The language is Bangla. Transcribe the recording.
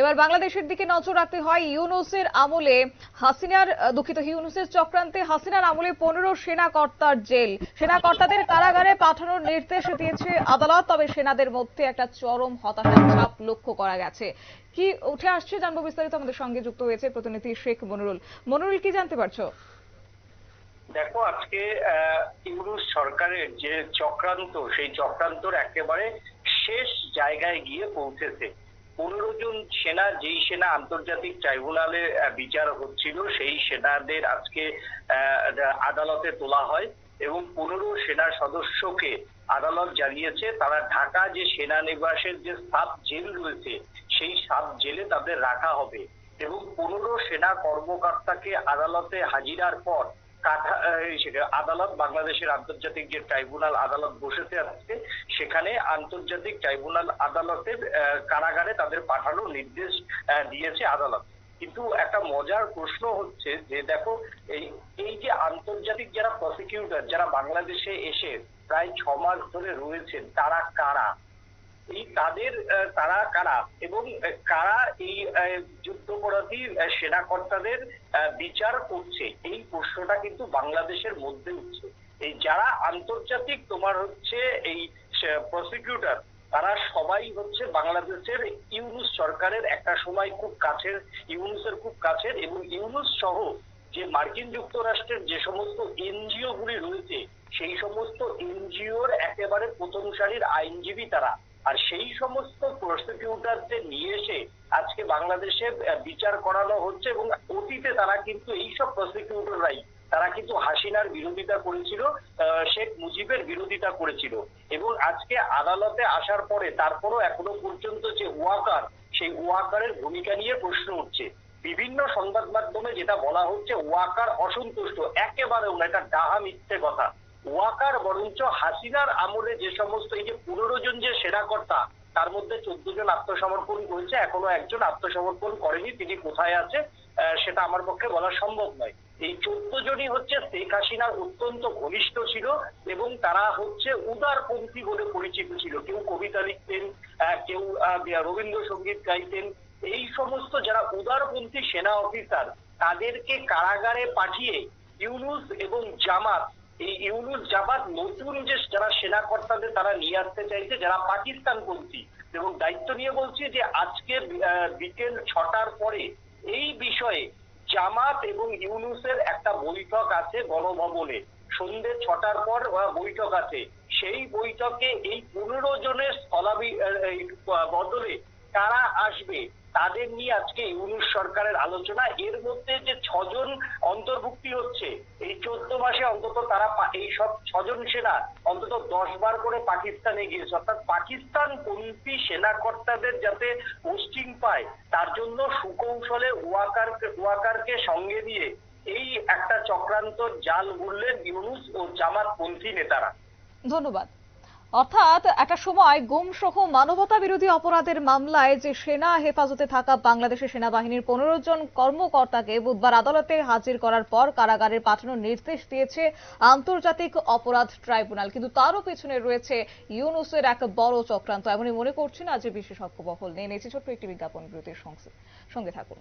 এবার বাংলাদেশের দিকে নজর রাখতে হয় ইউনুসের আমলে হাসিনার দুঃখিত ইউনুসের চক্রান্তে হাসিনার আমলে পনেরো সেনা কর্তার জেল। সেনা কর্তাদের কারাগারে পাঠানোর নির্দেশ দিয়েছে আদালত তবে সেনাদের মধ্যে একটা চরম হতাশার ছাপ লক্ষ্য করা গেছে। কি উঠে আসছে জানব বিস্তারিত আমাদের সঙ্গে যুক্ত হয়েছে প্রতিনিধি শেখ মনুরুল। মনুরুল কি জানতে পারছ? দেখো আজকে আহ, ইউনুস সরকারের যে চক্রান্ত সেই চক্রান্তর একেবারে শেষ জায়গায় গিয়ে পৌঁছেছে। পনেরো জন সেনা, যেই সেনা আন্তর্জাতিক ট্রাইব্যুনালে বিচার হচ্ছিল, সেই সেনাদের আজকে আদালতে তোলা হয় এবং পনেরো সেনা সদস্যকে আদালত জানিয়েছে, তারা ঢাকা যে সেনানিবাসের যে সাব জেল রয়েছে, সেই সাব জেলে তাদের রাখা হবে এবং পনেরো সেনা কর্মকর্তাকে আদালতে হাজিরার পর আদালত, বাংলাদেশের আন্তর্জাতিক যে ট্রাইব্যুনাল আদালত বসেছে আজকে, সেখানে আন্তর্জাতিক ট্রাইব্যুনাল আদালতের কারাগারে তাদের পাঠানোর নির্দেশ দিয়েছে আদালত। কিন্তু একটা মজার প্রশ্ন হচ্ছে যে দেখো, এই এই যে আন্তর্জাতিক যারা প্রসিকিউটর যারা বাংলাদেশে এসে প্রায় ছ মাস ধরে রয়েছেন, তারা কারা? এই তাদের তারা কারা? এবং কারা এই যুদ্ধপরাধী সেনাকর্তাদের বিচার করছে? এই প্রশ্নটা কিন্তু বাংলাদেশের মধ্যে উঠছে। এই যারা আন্তর্জাতিক তোমার হচ্ছে এই প্রসিকিউটর তারা সবাই হচ্ছে বাংলাদেশের ইউনুস সরকারের একটা সময় খুব কাছের, ইউনুসের খুব কাছের এবং ইউনুস সহ যে মার্কিন যুক্তরাষ্ট্রের যে সমস্ত এনজিও গুলি রয়েছে, সেই সমস্ত এনজিওর একেবারে প্রথম সারির আইনজীবী তারা। আর সেই সমস্ত প্রসিকিউটারদের নিয়ে এসে আজকে বাংলাদেশে বিচার করানো হচ্ছে এবং অতীতে তারা কিন্তু এইসব প্রসিকিউটররাই তারা কিন্তু হাসিনার বিরোধিতা করেছিল শেখ মুজিবের বিরোধিতা করেছিল। এবং আজকে আদালতে আসার পরে, তারপরও এখনও পর্যন্ত যে ওয়াকার, সেই ওয়াকারের ভূমিকা নিয়ে প্রশ্ন উঠছে। বিভিন্ন সংবাদ মাধ্যমে যেটা বলা হচ্ছে, ওয়াকার অসন্তুষ্ট, একেবারেও না, এটা ডাহা মিথ্যে কথা। ওয়াকার, বরঞ্চ হাসিনার আমলে যে সমস্ত এই যে পনেরো জন যে সেনাকর্তা তার মধ্যে চোদ্দ জন আত্মসমর্পণ করেছে, এখনও একজন আত্মসমর্পণ করেনি, তিনি কোথায় আছে সেটা আমার পক্ষে বলা সম্ভব নয়। এই চোদ্দ জনই হচ্ছে শেখ হাসিনার অত্যন্ত ঘনিষ্ঠ ছিল এবং তারা হচ্ছে উদারপন্থী বলে পরিচিত ছিল। কেউ কবিতা লিখতেন কেউ রবীন্দ্রসঙ্গীত গাইতেন। এই সমস্ত যারা উদারপন্থী সেনা অফিসার, তাদেরকে কারাগারে পাঠিয়ে ইউনুস এবং জামাত এই ইউনুস জামাত নতুন যে যারা সেনা কর্তাদের তারা নিয়ে আসতে চাইছে যারা পাকিস্তান পাকিস্তানপন্থী এবং দায়িত্ব নিয়ে বলছি যে আজকে বিকেল ছটার পরে এই বিষয়ে জামাত এবং ইউনুসের একটা বৈঠক আছে গণভবনে। সন্ধ্যে ছটার পর বৈঠক আছে। সেই বৈঠকে এই পনেরো জনের আহ, বদলে আসবে, তাদের নিয়ে আজকে ইউনুস সরকারের আলোচনা। এর মধ্যে যে ছজন অন্তর্ভুক্তি হচ্ছে, এই চোদ্দ মাসে অন্তত তারা এই সব ছজন সেনা অন্তত দশ বার করে পাকিস্তানে গিয়েছে। অর্থাৎ পাকিস্তান পন্থী সেনাকর্তাদের যাতে পোস্টিং পায়, তার জন্য সুকৌশলে ওয়াকার ওয়াকারকে সঙ্গে দিয়ে এই একটা চক্রান্ত জাল গুললেন ইউনুস ও জামাত পন্থী নেতারা। ধন্যবাদ। অর্থাৎ একটা সময় গুম সহ মানবতা বিরোধী অপরাধের মামলায় যে সেনা হেফাজতে থাকা বাংলাদেশের সেনাবাহিনীর পনেরো জন কর্মকর্তাকে বুধবার আদালতে হাজির করার পর কারাগারে পাঠানোর নির্দেশ দিয়েছে আন্তর্জাতিক অপরাধ ট্রাইব্যুনাল। কিন্তু তারও পেছনে রয়েছে ইউনুসের এক বড় চক্রান্ত। এমনই মনে করছেন আজ বিশেষজ্ঞ বহল নিয়ে। নিয়েছি ছোট্ট একটি বিজ্ঞাপন বিরতির সঙ্গে সঙ্গে থাকুন।